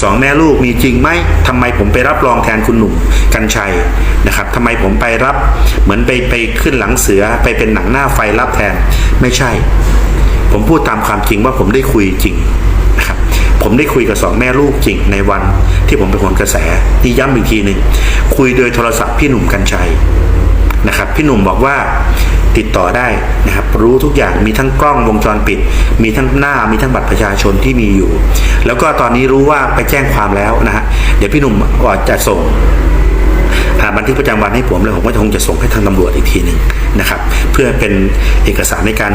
สองแม่ลูกมีจริงไหมทำไมผมไปรับรองแทนคุณหนุ่มกัญชัยนะครับทำไมผมไปรับเหมือนไปไปขึ้นหลังเสือไปเป็นหนังหน้าไฟรับแทนไม่ใช่ ผมพูดตามความจริงว่าผมได้คุยจริงนะครับผมได้คุยกับสองแม่ลูกจริงในวันที่ผมเป็นคนกระแสที่ย้ำอีกทีหนึ่งคุยโดยโทรศัพท์พี่หนุ่มกัญชัยนะครับพี่หนุ่มบอกว่า ติดต่อได้นะครับ รู้ทุกอย่างมีทั้งกล้องวงจรปิด มีทั้งหน้ามีทั้งบัตรประชาชนที่มีอยู่ แล้วก็ตอนนี้รู้ว่าไปแจ้งความแล้วนะฮะเดี๋ยวพี่หนุ่มก็จะส่งอ่าบันทึกประจำวันให้ผมแล้วผมก็คงจะส่งให้ทางตำรวจอีกทีหนึ่งนะครับ เพื่อเป็นเอกสารในการ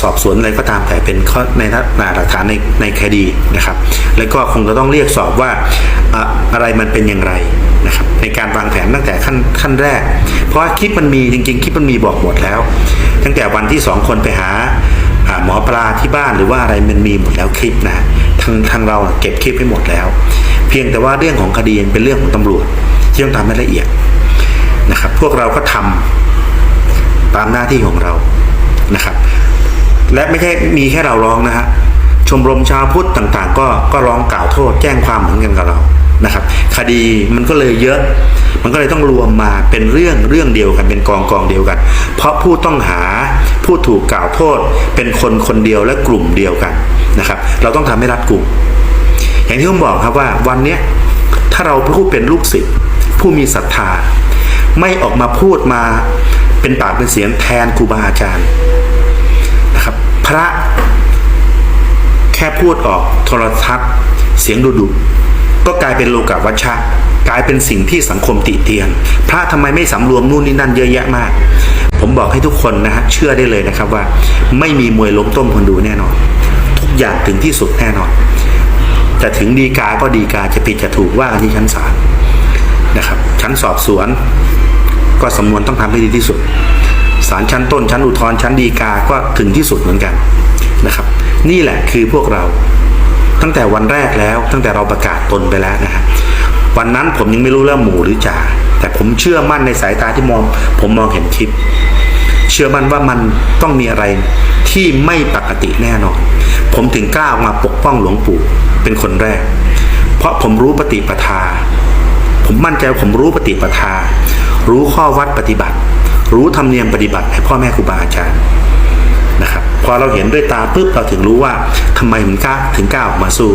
สอบสวนอะไรก็ตามแต่เป็นข้อในหลักฐานในในคดีนะครับ แล้วก็คงจะต้องเรียกสอบว่าอะไรมันเป็นอย่างไรนะครับในการวางแผนตั้งแต่ขั้นขั้นแรก เพราะว่าคลิปมันมีจริงๆคลิปมันมีบอกหมดแล้ว ตั้งแต่วันที่สองคนไปหาหมอปลาที่บ้านหรือว่าอะไรมันมีหมดแล้วคลิปนะทางทางเราเก็บคลิปให้หมดแล้ว เพียงแต่ว่าเรื่องของคดียังเป็นเรื่องของตำรวจที่ต้องทำให้ละเอียดนะครับ พวกเราก็ทำตามหน้าที่ของเรานะครับ และไม่ใช่มีแค่เราร้องนะฮะชมรมชาวพุทธต่างๆ ก็ก็ร้องกล่าวโทษแจ้งความเหมือนกันกับเรานะครับ คดีมันก็เลยเยอะ มันก็เลยต้องรวมมาเป็นเรื่องเรื่องเดียวกันเป็นกองกองเดียวกัน เพราะผู้ต้องหาผู้ถูกกล่าวโทษ เป็นคนคนเดียวและกลุ่มเดียวกันนะครับ เราต้องทำให้รัดกลุ่ม อย่างที่ผมบอกครับว่าวันนี้ถ้าเราผู้เป็นลูกศิษย์ผู้มีศรัทธา ไม่ออกมาพูดมาเป็นปากเป็นเสียงแทนครูบาอาจารย์ ระแค่พูดออกโทรทัศน์ เสียงดุดุก็กลายเป็นโลกาวัชชะกลายเป็นสิ่งที่สังคมติเตียน พระทำไมไม่สำรวมนู่นนี่นั่นเยอะแยะมาก ผมบอกให้ทุกคนนะฮะเชื่อได้เลยนะครับว่า ไม่มีมวยล้มต้มคนดูแน่นอน ทุกอย่างถึงที่สุดแน่นอน จะถึงดีกาก็ดีกาจะผิดจะถูกว่ากันที่ชั้นศาลนะครับ ชั้นสอบสวน ก็สำนวนต้องทำให้ดีที่สุดาลชั้นต้นชั้นอุทธรณ์ชั้นดีกาก็ถึงที่สุดเหมือนกันนะครับ นี่แหละคือพวกเราตั้งแต่วันแรกแล้ว ตั้งแต่เราประกาศตนไปแล้วนะฮะวันนั้นผมยังไม่รู้เรื่องหมู่หรือจ่าแต่ผมเชื่อมั่นในสายตาที่มอง ผมมองเห็นคลิป เชื่อมั่นว่ามันต้องมีอะไรที่ไม่ปกติแน่นอน ผมถึงกล้าออกมาปกป้องหลวงปู่เป็นคนแรก เพราะผมรู้ปฏิปทา ผมมั่นใจผมรู้ปฏิปทา รู้ข้อวัดปฏิบัติ รู้ธรรมเนียมปฏิบัติให้พ่อแม่ครูบาอาจารย์นะครับพอเราเห็นด้วยตาปุ๊บเราถึงรู้ว่าทำไมถึงกล้าถึงกล้าออกมาสู้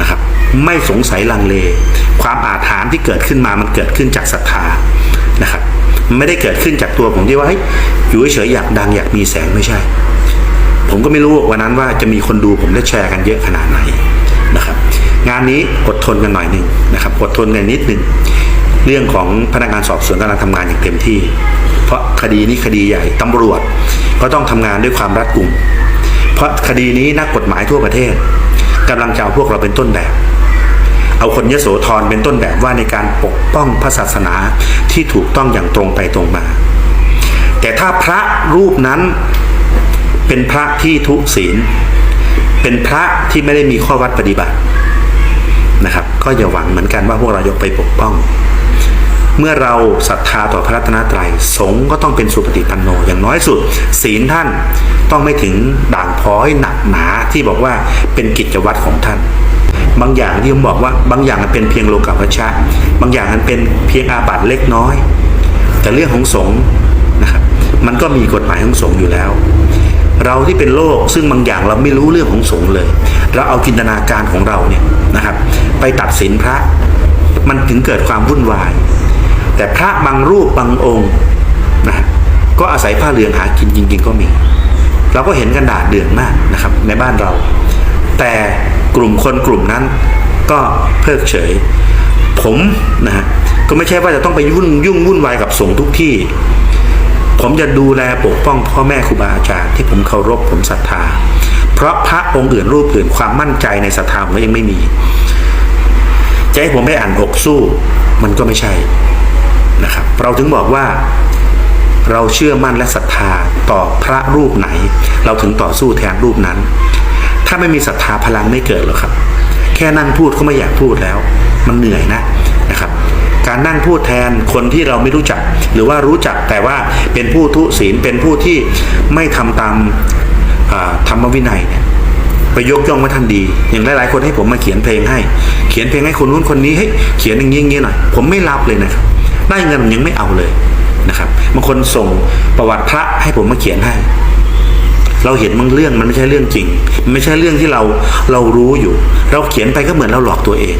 นะครับ ไม่สงสัยลังเล ความอาถรรพ์ที่เกิดขึ้นมามันเกิดขึ้นจากศรัทธานะครับ ไม่ได้เกิดขึ้นจากตัวผมที่ว่าเฮ้ยอยู่เฉยอยากดังอยากมีแสงไม่ใช่ ผมก็ไม่รู้วันนั้นว่าจะมีคนดูผมได้แชร์กันเยอะขนาดไหนนะครับ งานนี้อดทนกันหน่อยหนึ่งนะครับอดทนกันนิดหนึ่ง เรื่องของพนักงานสอบสวนกำลังทำงานอย่างเต็มที่ เพราะคดีนี้คดีใหญ่ตำรวจก็ต้องทำงานด้วยความรัดกุม เพราะคดีนี้นักกฎหมายทั่วประเทศกำลังจะเอาพวกเราเป็นต้นแบบ เอาคนยโสธรเป็นต้นแบบว่าในการปกป้องพระศาสนาที่ถูกต้องอย่างตรงไปตรงมา แต่ถ้าพระรูปนั้นเป็นพระที่ทุศีล เป็นพระที่ไม่ได้มีข้อวัดปฏิบัตินะครับ ก็อย่าหวังเหมือนกันว่าพวกเราจะไปปกป้อง เมื่อเราศรัทธาต่อพระรัตนตรัยสงฆ์ก็ต้องเป็นสุปฏิปันโนอย่างน้อยสุด ศีลท่านต้องไม่ถึงด่างพร้อยหนักหนาที่บอกว่าเป็นกิจวัตรของท่าน บางอย่างที่ผมบอกว่าบางอย่างมันเป็นเพียงโลกาภัชชะ บางอย่างมันเป็นเพียงอาบัติเล็กน้อย แต่เรื่องของสงฆ์นะครับมันก็มีกฎหมายของสงฆ์อยู่แล้ว เราที่เป็นโลกซึ่งบางอย่างเราไม่รู้เรื่องของสงฆ์เลย เราเอาจินตนาการของเราเนี่ยนะครับ ไปตัดสินพระ มันถึงเกิดความวุ่นวาย แต่พระบางรูปบางองค์นะก็อาศัยผ้าเหลืองหากินจริง ๆ ก็มี เราก็เห็นกันดาเดือดมากนะครับ ในบ้านเรา แต่กลุ่มคนกลุ่มนั้นก็เพิกเฉย ผมนะฮะก็ไม่ใช่ว่าจะต้องไปยุ่งยุ่งวุ่นวายกับสงฆ์ทุกที่ ผมจะดูแลปกป้องพ่อแม่ครูบาอาจารย์ที่ผมเคารพผมศรัทธา เพราะพระองค์อื่นรูปอื่นความมั่นใจในศรัทธาผมยังไม่มีจะให้ผมไปอ่านอกสู้ มันก็ไม่ใช่ นะครับ เราถึงบอกว่าเราเชื่อมั่นและศรัทธาต่อพระรูปไหน เราถึงต่อสู้แทนรูปนั้น ถ้าไม่มีศรัทธาพลังไม่เกิดหรอกครับ แค่นั่งพูดก็ไม่อยากพูดแล้ว มันเหนื่อยนะนะครับ การนั่งพูดแทนคนที่เราไม่รู้จัก หรือว่ารู้จักแต่ว่าเป็นผู้ทุศีลเป็นผู้ที่ไม่ทำตามธรรมวินัยเนี่ยไปยกย่องว่าท่านดี อย่างหลายๆคนให้ผมมาเขียนเพลงให้ เขียนเพลงให้คนนู้นคนนี้ให้ยเขียนอย่างนี้ยหน่อย ผมไม่รับเลยนะครับ ได้เงินยังไม่เอาเลยนะครับบางคนส่งประวัติพระให้ผมมาเขียนให้ เราเห็นบางเรื่องมันไม่ใช่เรื่องจริง มันไม่ใช่เรื่องที่เราเรารู้อยู่ เราเขียนไปก็เหมือนเราหลอกตัวเอง